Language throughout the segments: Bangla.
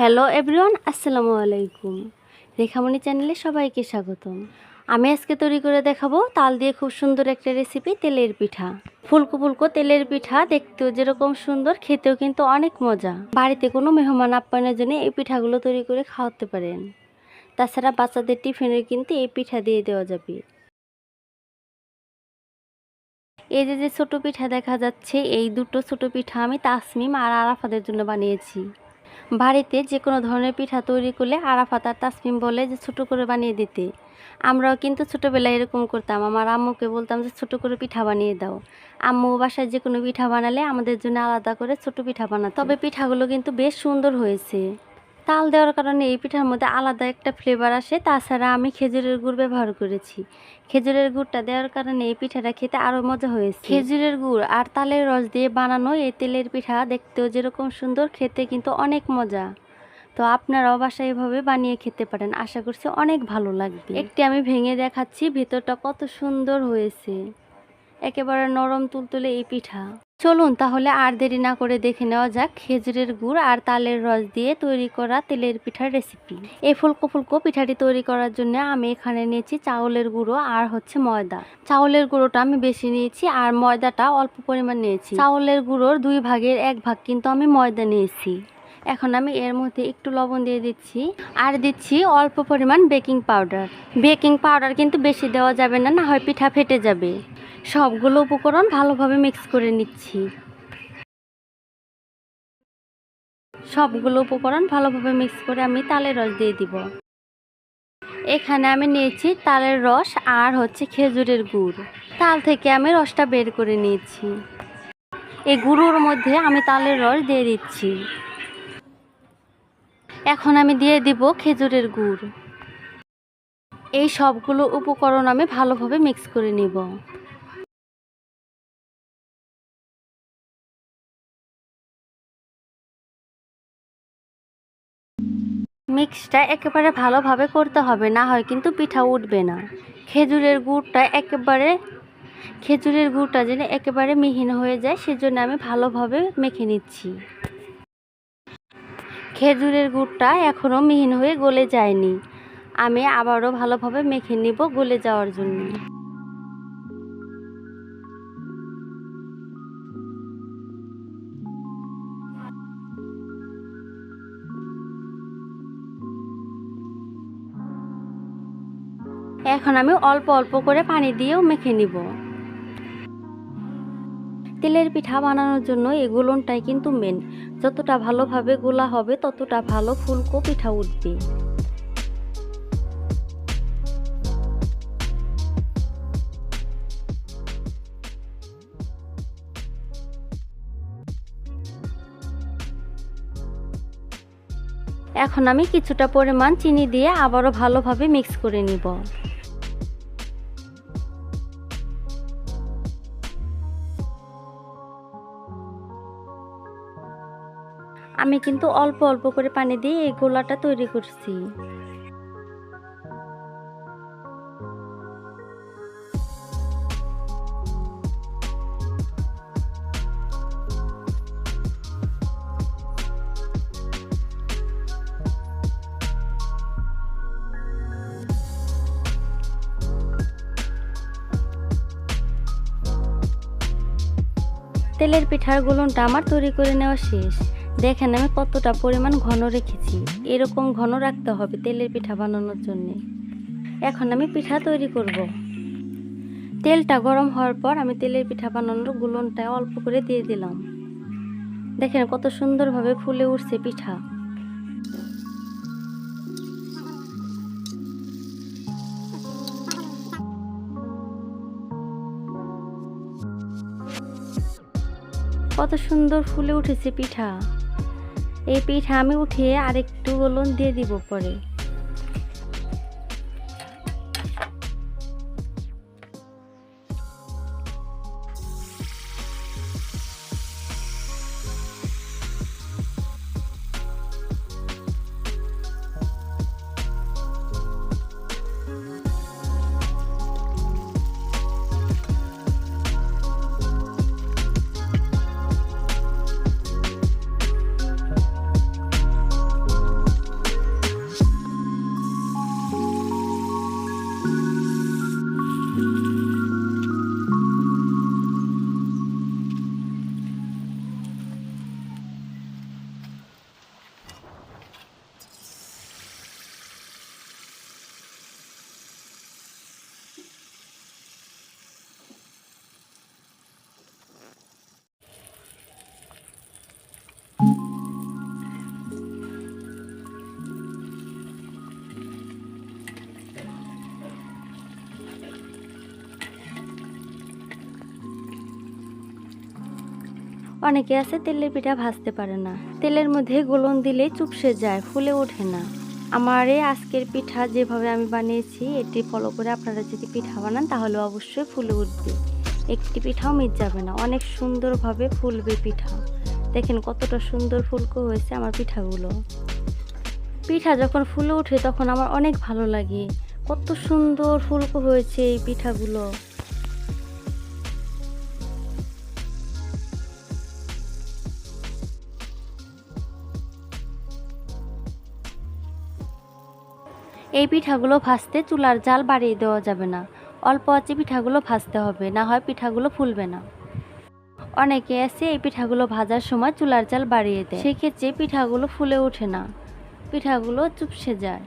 হ্যালো এভরিওয়ান, আসসালামু আলাইকুম। রেখামণি চ্যানেলে সবাইকে স্বাগতম। আমি আজকে তৈরি করে দেখাবো তাল দিয়ে খুব সুন্দর একটা রেসিপি তেলের পিঠা। ফুলকো ফুলকো তেলের পিঠা দেখতেও যেরকম সুন্দর, খেতেও কিন্তু অনেক মজা। বাড়িতে কোনো মেহমান আপ্যায়নের জন্য এই পিঠাগুলো তৈরি করে খাওয়াতে পারেন। তাছাড়া বাচ্চাদের টিফিনে কিন্তু এই পিঠা দিয়ে দেওয়া যাবে। এই যে যে ছোটো পিঠা দেখা যাচ্ছে, এই দুটো ছোটো পিঠা আমি তাসমিম আর আরাফাদের জন্য বানিয়েছি। বাড়িতে যে কোনো ধরনের পিঠা তৈরি করলে আরাফাত আর তাসমিম বলে যে ছোটো করে বানিয়ে দিতে। আমরাও কিন্তু ছোটোবেলায় এরকম করতাম। আমার আম্মুকে বলতাম যে ছোটো করে পিঠা বানিয়ে দাও। আম্মু বাসায় যে কোনো পিঠা বানালে আমাদের জন্য আলাদা করে ছোটো পিঠা বানাতো। তবে পিঠাগুলো কিন্তু বেশ সুন্দর হয়েছে। তাল দেওয়ার কারণে এই পিঠার মধ্যে আলাদা একটা ফ্লেভার আসে। তাছাড়া আমি খেজুরের গুড় ব্যবহার করেছি। খেজুরের গুড়টা দেওয়ার কারণে এই পিঠাটা খেতে আরও মজা হয়েছে। খেজুরের গুড় আর তালের রস দিয়ে বানানো এই তেলের পিঠা দেখতেও যেরকম সুন্দর, খেতে কিন্তু অনেক মজা। তো আপনারাও বাসায় এভাবে বানিয়ে খেতে পারেন। আশা করছি অনেক ভালো লাগবে। একটি আমি ভেঙে দেখাচ্ছি, ভেতরটা কত সুন্দর হয়েছে। একেবারে নরম তুলতুলে এই পিঠা। চলুন তাহলে আর দেরি না করে দেখে নেওয়া যাক খেজুরের গুড় আর তালের রস দিয়ে তৈরি করা তেলের পিঠার রেসিপি এই ফুলকো ফুলকো পিঠাটি তৈরি করার জন্য আমি এখানে নিয়েছি চাউলের গুঁড়ো আর হচ্ছে ময়দা। চাউলের গুঁড়োটা আমি বেশি নিয়েছি আর ময়দাটা অল্প পরিমাণ নিয়েছি। চাউলের গুঁড়োর দুই ভাগের এক ভাগ কিন্তু আমি ময়দা নিয়েছি। এখন আমি এর মধ্যে একটু লবণ দিয়ে দিচ্ছি আর দিচ্ছি অল্প পরিমাণ বেকিং পাউডার। বেকিং পাউডার কিন্তু বেশি দেওয়া যাবে না না হয় পিঠা ফেটে যাবে। সবগুলো উপকরণ ভালোভাবে মিক্স করে নিচ্ছি। সবগুলো উপকরণ ভালোভাবে মিক্স করে আমি তালের রস দিয়ে দিব। এখানে আমি নিয়েছি তালের রস আর হচ্ছে খেজুরের গুড়। তাল থেকে আমি রসটা বের করে নিয়েছি। এই গুঁড়োর মধ্যে আমি তালের রস দিয়ে দিচ্ছি। এখন আমি দিয়ে দিব খেজুরের গুড়। এই সবগুলো উপকরণ আমি ভালোভাবে মিক্স করে নিব। মিক্সটা একেবারে ভালোভাবে করতে হবে, না হয় কিন্তু পিঠা উঠবে না। খেজুরের গুড়টা একেবারে, খেজুরের গুড়টা যেন একেবারে মিহিন হয়ে যায়, সেজন্য আমি ভালোভাবে মেখে নিচ্ছি। খেজুরের গুড়টা এখনও মিহিন হয়ে গলে যায়নি। আমি আবারও ভালোভাবে মেখে নিব গলে যাওয়ার জন্য। এখন আমি অল্প অল্প করে পানি দিয়েও মেখে নিব। তেলের পিঠা বানানোর জন্য এই গোলনটাই কিন্তু মেন যতটা ভালোভাবে গোলা হবে, ততটা ভালো ফুলকো পিঠা উঠবে। এখন আমি কিছুটা পরিমাণ চিনি দিয়ে আবারও ভালোভাবে মিক্স করে নিব। আমি কিন্তু অল্প অল্প করে পানি দিয়ে এই গোলাটা তৈরি করছি। তেলের পিঠার গুলনটা আমার তৈরি করে নেওয়া শেষ। দেখেন আমি কতটা পরিমাণ ঘন রেখেছি। এরকম ঘন রাখতে হবে তেলের পিঠা বানানোর জন্য। এখন আমি পিঠা তৈরি করব। তেলটা গরম হওয়ার পর আমি তেলের পিঠা বানানোর গুলনটা অল্প করে দিয়ে দিলাম। দেখেন কত সুন্দরভাবে ফুলে উঠছে পিঠা। কত সুন্দর ফুলে উঠেছে পিঠা। এই পিঠা আমি উঠিয়ে আরেকটু গোলন দিয়ে দিব পরে। অনেকে আছে তেলের পিঠা ভাজতে পারে না। তেলের মধ্যে গোলন দিলে চুপসে যায়, ফুলে ওঠে না। আমার এই আজকের পিঠা যেভাবে আমি বানিয়েছি, এটি ফলো করে আপনারা যদি পিঠা বানান, তাহলে অবশ্যই ফুলে উঠবে। একটি পিঠাও মিট যাবে না। অনেক সুন্দরভাবে ফুলবে পিঠা। দেখেন কতটা সুন্দর ফুলকো হয়েছে আমার পিঠাগুলো। পিঠা যখন ফুলে ওঠে, তখন আমার অনেক ভালো লাগে। কত সুন্দর ফুলকো হয়েছে এই পিঠাগুলো। এই পিঠাগুলো ভাজতে চুলার জাল বাড়িয়ে দেওয়া যাবে না। অল্প আছে পিঠাগুলো ভাজতে হবে, না হয় পিঠাগুলো ফুলবে না। অনেকে আছে এই পিঠাগুলো ভাজার সময় চুলার জাল বাড়িয়ে দেয়। সেক্ষেত্রে পিঠাগুলো ফুলে ওঠে না। পিঠাগুলো চুপসে যায়।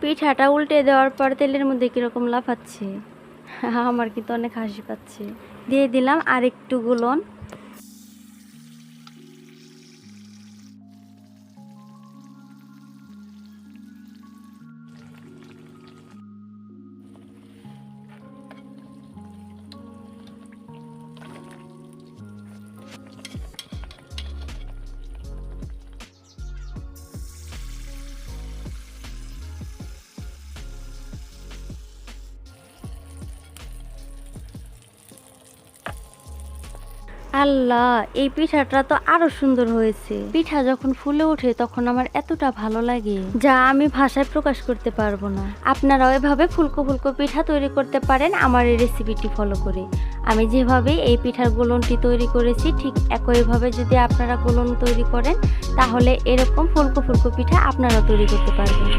পিঠাটা উল্টে দেওয়ার পর তেলের মধ্যে কীরকম লাফাচ্ছে? আমার কিন্তু অনেক হাসি পাচ্ছে। দিয়ে দিলাম আর একটু গুলন। আল্লাহ, এই পিঠাটা তো আরও সুন্দর হয়েছে। পিঠা যখন ফুলে ওঠে তখন আমার এতটা ভালো লাগে, যা আমি ভাষায় প্রকাশ করতে পারব না। আপনারাও এভাবে ফুলকো ফুলকো পিঠা তৈরি করতে পারেন আমার এই রেসিপিটি ফলো করে। আমি যেভাবে এই পিঠার গোলনটি তৈরি করেছি, ঠিক একইভাবে যদি আপনারা গোলন তৈরি করেন, তাহলে এরকম ফুলকো ফুলকো পিঠা আপনারা তৈরি করতে পারবেন।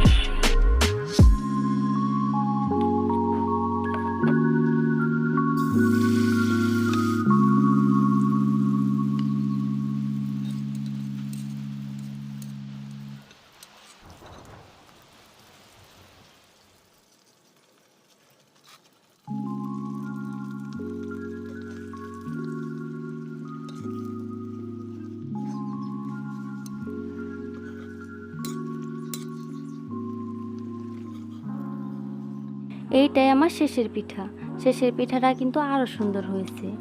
এইটাই আমার শেষের পিঠা। শেষের পিঠাটা কিন্তু আরও সুন্দর হয়েছে।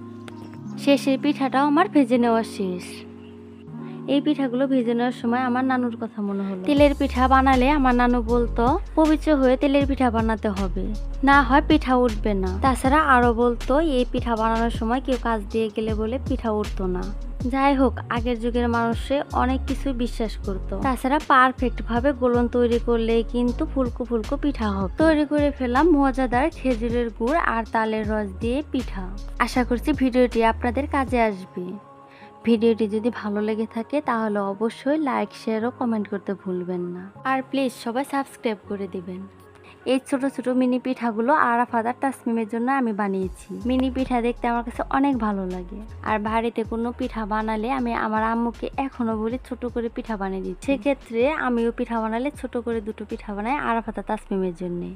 শেষের পিঠাটাও আমার ভেজে নেওয়া শেষ। এই পিঠাগুলো ভেজে নেওয়ার সময় আমার নানুর কথা মনে হলো। তেলের পিঠা বানালে আমার নানু বলতো, পবিত্র হয়ে তেলের পিঠা বানাতে হবে। না হয় পিঠা উঠবে না। তাছাড়া আরও বলতো, এই পিঠা বানানোর সময় কেউ কাজ দিয়ে গেলে বলে পিঠা উঠতো না। যাই হোক আগের যুগের মানুষে অনেক কিছু বিশ্বাস করত। তাছাড়া পারফেক্ট ভাবে গোলন তৈরি করলেই কিন্তু ফুলকো ফুলকো পিঠা হবে। তৈরি করে ফেলাম মজাদার খেজুরের গুড় আর তালের রস দিয়ে পিঠা। আশা করছি ভিডিওটি আপনাদের কাজে আসবে। ভিডিওটি যদি ভালো লেগে থাকে তাহলে অবশ্যই লাইক শেয়ার ও কমেন্ট করতে ভুলবেন না। আর প্লিজ সবাই সাবস্ক্রাইব করে দিবেন। এই ছোট ছোট মিনি পিঠাগুলো আরাফাত আর তাসমিমের জন্য আমি বানিয়েছি। মিনি পিঠা দেখতে আমার কাছে অনেক ভালো লাগে। আর বাড়িতে কোনো পিঠা বানালে আমি আমার আম্মুকে এখনও বলি ছোট করে পিঠা বানিয়ে দিচ্ছি। সেক্ষেত্রে আমিও পিঠা বানালে ছোট করে দুটো পিঠা বানাই আরাফাত আর তাসমিমের জন্যে।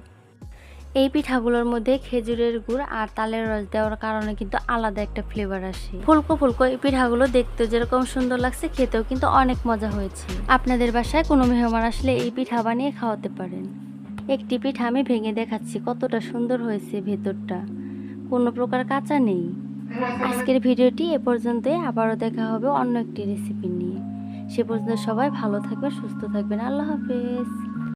এই পিঠাগুলোর মধ্যে খেজুরের গুড় আর তালের রস দেওয়ার কারণে কিন্তু আলাদা একটা ফ্লেভার আসে। ফুলকো ফুলকো এই পিঠাগুলো দেখতে যেরকম সুন্দর লাগছে, খেতেও কিন্তু অনেক মজা হয়েছে। আপনাদের বাসায় কোনো মেহমান আসলে এই পিঠা বানিয়ে খাওয়াতে পারেন। একটি পিঠা আমি ভেঙে দেখাচ্ছি, কতটা সুন্দর হয়েছে ভেতরটা। কোনো প্রকার কাঁচা নেই। আজকের ভিডিওটি এ পর্যন্তই, আবারও দেখা হবে অন্য একটি রেসিপি নিয়ে। সে পর্যন্ত সবাই ভালো থাকবে সুস্থ থাকবেন। আল্লাহ হাফেজ।